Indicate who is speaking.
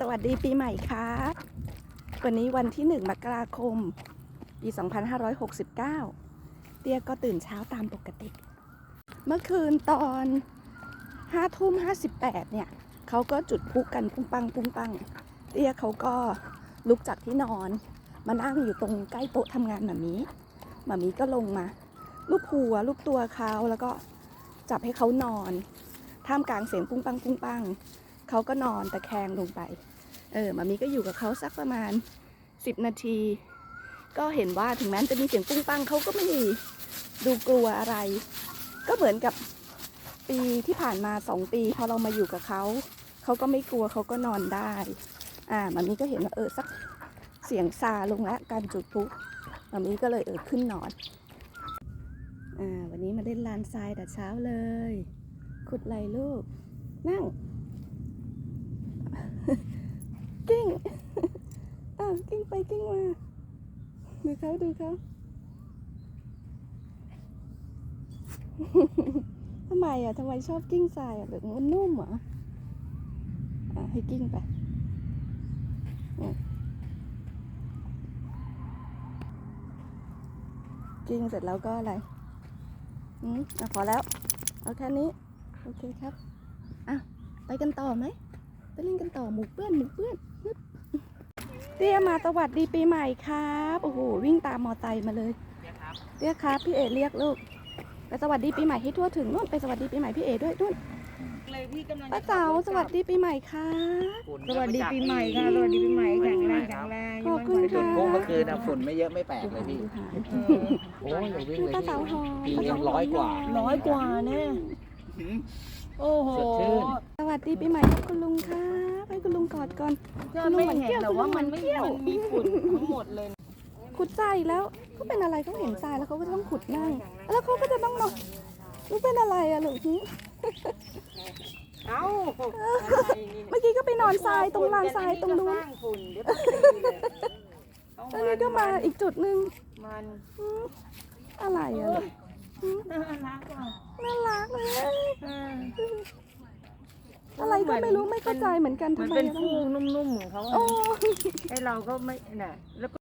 Speaker 1: สวัสดีปีใหม่ครับวันนี้วันที่ 1 มกราคม ปี 2569 เตี้ยก็ตื่นเช้าตามปกติ เมื่อคืนตอน5ทุ่ม58 เนี่ย เขาก็จุดพลุกันปุ้งปังปุ้งปัง เตี้ยเขาก็ลุกจากที่นอน มานั่งอยู่ตรงใกล้โต๊ะทำงานหมามีหมามีก็ลงมาลูบหัวลูบตัวเขาแล้วก็จับให้เขานอน ท่ามกลางเสียงปุ้งปังปุ้งปัง เขาก็นอนตะแคงลงไป เออมามีก็อยู่กับเขาสักประมาณ 10 นาที ก็เห็นว่าถึงแม้จะมีเสียงปุ้งปังเขาก็ไม่ดูกลัวอะไร ก็เหมือนกับปีที่ผ่านมาสองปีพอเรามาอยู่กับเขาเขาก็ไม่กลัวเขาก็นอนได้ อ่ามามีก็เห็นว่าเออสักเสียงซาลงแล้วการจุดพลุหมามีก็เลยเออขึ้นนอนอ่าวันนี้มาเล่นลานทรายแต่เช้าเลย ขุดไหลลูก นั่ง กิ้ง อ้าว กิ้งไปกิ้งมา ดูเขาดูเขาทำไมอะทำไมชอบกิ้งทรายอะหรือมันนุ่มเหรออะให้กิ้งไปกิ้งเสร็จแล้วก็อะไรอืมอะพอแล้ว เอาแค่นี้ โอเคครับ อะ ไปกันต่อไหม ไปเล่นกันต่อหมูเปื้อนหมูเปื้อนฮึ เตี้ยมาสวัสดีปีใหม่ครับโอ้โหวิ่งตามมอไซค์มาเลยเตี้ยครับพี่เอเรียกลูกไปสวัสดีปีใหม่ให้ทั่วถึงนู่นไปสวัสดีปีใหม่พี่เอด้วยนู่น
Speaker 2: เลยพี่กำลัง
Speaker 1: ป้าเต๋าสวัสดีปีใหม่ครับ
Speaker 2: สวัสดีปีใหม่ค่ะสวัสดีปีใหม่แข็งแรงแข็งแรง
Speaker 1: ขอบคุณ
Speaker 3: ไปจุ
Speaker 1: ค่ะ
Speaker 3: ดพลุเมื่อคืนนะฝุ่นไม่เยอะไม่แปลกเลยพี่
Speaker 2: เออ
Speaker 3: โอ้ยอย่าวิ่ง
Speaker 1: คือ
Speaker 3: เลย
Speaker 1: ป้าเต๋าหอม
Speaker 3: ปี
Speaker 1: ป้า
Speaker 3: เอ็
Speaker 1: เต๋ามหอม
Speaker 3: ร้อยกว่า
Speaker 2: ร้อยกว่าแน่โอ้โห
Speaker 3: สดชื่น
Speaker 1: ส วัสดีปีใหม่ให้คุณลุงครับให้คุณลุงกอดก่อน
Speaker 2: ก็ไม่เห็นแต่ว่ามันไม่มันมีฝุ่นทั้งหมดเลย
Speaker 1: ขุดทรายอีกแล้วเขาเป็นอะไรเขาเห็นทรายแล้วเขาก็จะต้องขุดนั่ง แล้วเขาก็จะต้องนอนลูกเป็นอะไรอะลูกหึ
Speaker 2: เอ้า
Speaker 1: เมื่อกี้ก็ไปนอนทรายตรงลานทรายตรงนู้น
Speaker 2: ฝุ่นเดี๋ยวตีเลย
Speaker 1: แล้วนี่ก็มาอีกจุดหนึ่ง
Speaker 2: มัน
Speaker 1: อะไรอะลูก
Speaker 2: น่ารักอะ
Speaker 1: น่ารักเลย
Speaker 2: เออ
Speaker 1: อะไรก็ไม่รู้ไม่เข้าใจเหมือนกัน
Speaker 2: มั
Speaker 1: ทำ
Speaker 2: น
Speaker 1: ไม
Speaker 2: เป็น
Speaker 1: อะต้อง
Speaker 2: ฟูนุ่มๆของเขา
Speaker 1: โอ้
Speaker 2: ไอเราก็ไม่น่ะแล้ว